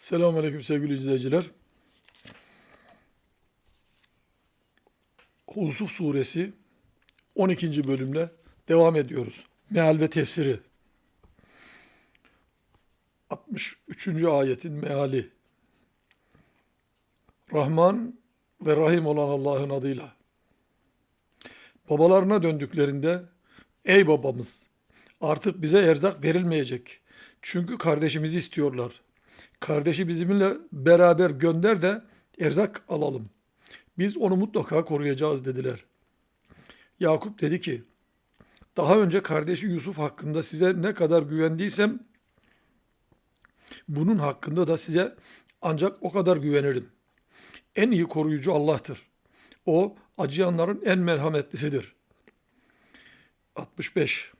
Selamünaleyküm sevgili izleyiciler. Yusuf suresi 12. bölümle devam ediyoruz. Meal ve tefsiri. 63. ayetin meali. Rahman ve Rahim olan Allah'ın adıyla. Babalarına döndüklerinde ey babamız artık bize erzak verilmeyecek. Çünkü kardeşimizi istiyorlar. Kardeşi bizimle beraber gönder de erzak alalım. Biz onu mutlaka koruyacağız dediler. Yakup dedi ki, daha önce kardeşi Yusuf hakkında size ne kadar güvendiysem, bunun hakkında da size ancak o kadar güvenirim. En iyi koruyucu Allah'tır. O acıyanların en merhametlisidir. 65.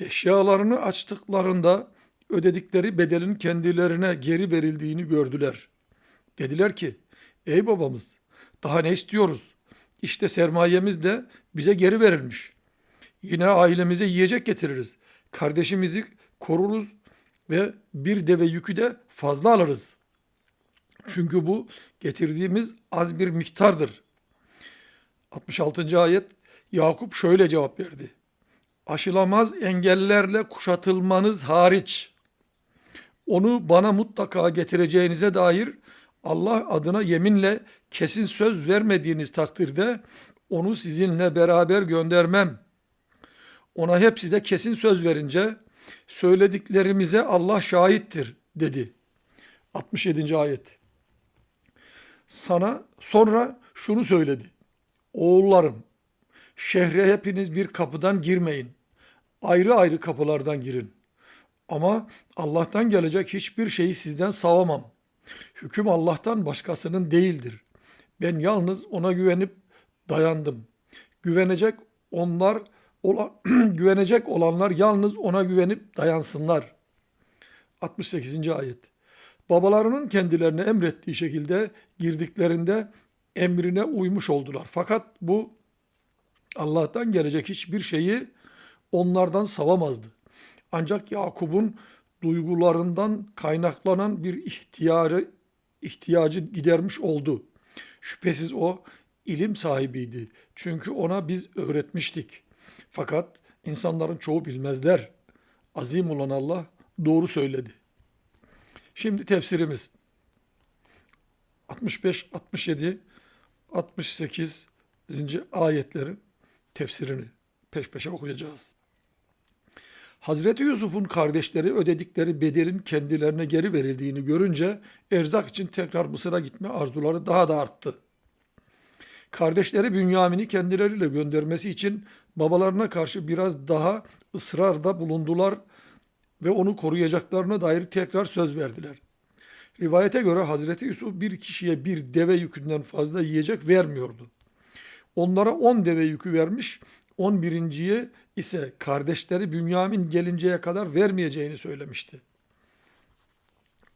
Eşyalarını açtıklarında ödedikleri bedelin kendilerine geri verildiğini gördüler. Dediler ki, ey babamız daha ne istiyoruz? İşte sermayemiz de bize geri verilmiş. Yine ailemize yiyecek getiririz. Kardeşimizi koruruz ve bir deve yükü de fazla alırız. Çünkü bu getirdiğimiz az bir miktardır. 66. ayet Yakup şöyle cevap verdi. Aşılamaz engellerle kuşatılmanız hariç onu bana mutlaka getireceğinize dair Allah adına yeminle kesin söz vermediğiniz takdirde onu sizinle beraber göndermem. Ona hepsi de kesin söz verince söylediklerimize Allah şahittir dedi. 67. ayet. Sana sonra şunu söyledi. Oğullarım şehre hepiniz bir kapıdan girmeyin. Ayrı ayrı kapılardan girin. Ama Allah'tan gelecek hiçbir şeyi sizden savamam. Hüküm Allah'tan başkasının değildir. Ben yalnız ona güvenip dayandım. Güvenecek onlar ola, güvenecek olanlar yalnız ona güvenip dayansınlar. 68. ayet. Babalarının kendilerine emrettiği şekilde girdiklerinde emrine uymuş oldular. Fakat bu Allah'tan gelecek hiçbir şeyi onlardan savamazdı. Ancak Yakup'un duygularından kaynaklanan bir ihtiyarı, ihtiyacı gidermiş oldu. Şüphesiz o ilim sahibiydi. Çünkü ona biz öğretmiştik. Fakat insanların çoğu bilmezler. Azim olan Allah doğru söyledi. Şimdi tefsirimiz 65, 67, 68. ayetlerin tefsirini peş peşe okuyacağız. Hazreti Yusuf'un kardeşleri ödedikleri bedelin kendilerine geri verildiğini görünce erzak için tekrar Mısır'a gitme arzuları daha da arttı. Kardeşleri Bünyamin'i kendileriyle göndermesi için babalarına karşı biraz daha ısrarda bulundular ve onu koruyacaklarına dair tekrar söz verdiler. Rivayete göre Hazreti Yusuf bir kişiye bir deve yükünden fazla yiyecek vermiyordu. Onlara on deve yükü vermiş, on birinciye ise kardeşleri Bünyamin gelinceye kadar vermeyeceğini söylemişti.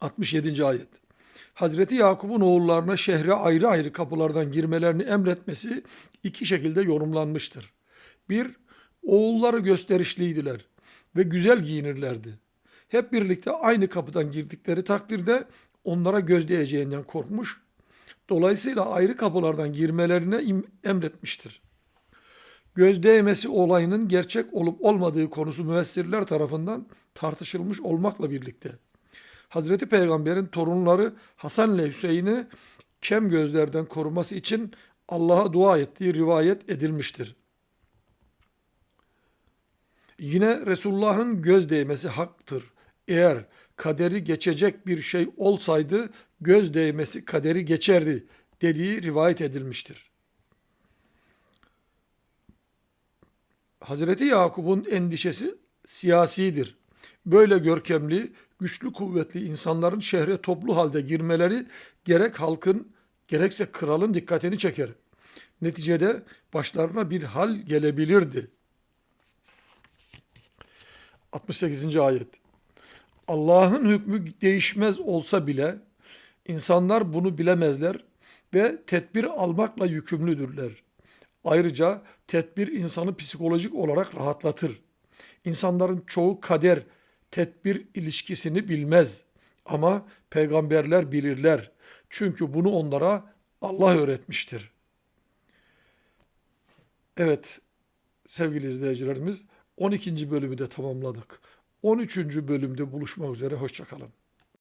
67. ayet. Hazreti Yakup'un oğullarına şehre ayrı ayrı kapılardan girmelerini emretmesi iki şekilde yorumlanmıştır. Bir, oğulları gösterişliydiler ve güzel giyinirlerdi. Hep birlikte aynı kapıdan girdikleri takdirde onlara göz değeceğinden korkmuş, dolayısıyla ayrı kapılardan girmelerine emretmiştir göz değmesi olayının gerçek olup olmadığı konusu müessirler tarafından tartışılmış olmakla birlikte Hazreti Peygamber'in torunları Hasan ile Hüseyin'i kem gözlerden koruması için Allah'a dua ettiği rivayet edilmiştir. Yine Resulullah'ın göz değmesi haktır. Eğer kaderi geçecek bir şey olsaydı göz değmesi kaderi geçerdi dediği rivayet edilmiştir. Hazreti Yakup'un endişesi siyasidir. Böyle görkemli, güçlü, kuvvetli insanların şehre toplu halde girmeleri gerek halkın gerekse kralın dikkatini çeker. Neticede başlarına bir hal gelebilirdi. 68. ayet. Allah'ın hükmü değişmez olsa bile insanlar bunu bilemezler ve tedbir almakla yükümlüdürler. Ayrıca tedbir insanı psikolojik olarak rahatlatır. İnsanların çoğu kader, tedbir ilişkisini bilmez. Ama peygamberler bilirler. Çünkü bunu onlara Allah öğretmiştir. Evet sevgili izleyicilerimiz 12. bölümü de tamamladık. 13. bölümde buluşmak üzere hoşçakalın.